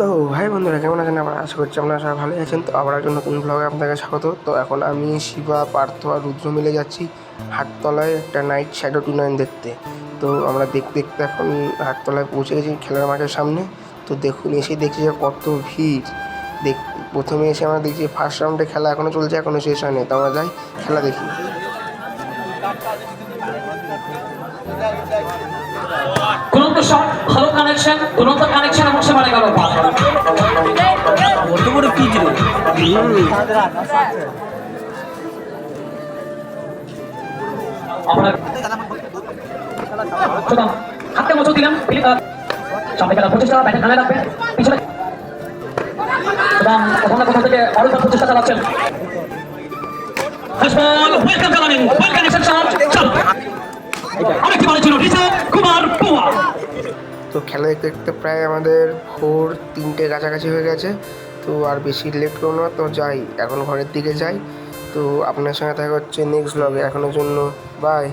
তো ভাই বন্ধুরা, কেমন আছেন? আমরা আশা করছি আপনারা সবাই ভালোই আছেন। তো আবার একটা নতুন ব্লগে আপনাকে স্বাগত। তো এখন আমি শিবা, পার্থ আর রুদ্র মিলে যাচ্ছি হাটতলায় একটা নাইট শ্যাডো টুর্নামেন্ট দেখতে। তো আমরা দেখতে দেখতে এখন হাটতলায় পৌঁছে গেছি খেলার মাঠের সামনে। তো দেখুন, এসে দেখছি যে কত ভিড়। দেখ, প্রথমে এসে আমরা দেখছি ফার্স্ট রাউন্ডে খেলা এখনও চলছে এখনও শেষ হয়নি। তো আমরা যাই, খেলা দেখি। দুরন্ত শট ভালো কানেকশন দুরন্ত কানেকশন এবং মারা গেল হাতে মোচক দিলাম খেলা ব্যাটে. আরেকটি বল ছিল রিসা কুমার তো খেলা দেখতে দেখতে প্রায় আমাদের ভোর তিনটে কাছাকাছি হয়ে গেছে তো আর বেশি লেট করব না। তো যাই, এখন ঘরের দিকে যাই। তো আপনার সঙ্গে দেখা হচ্ছে নেক্সট ব্লগে এখনের জন্য বাই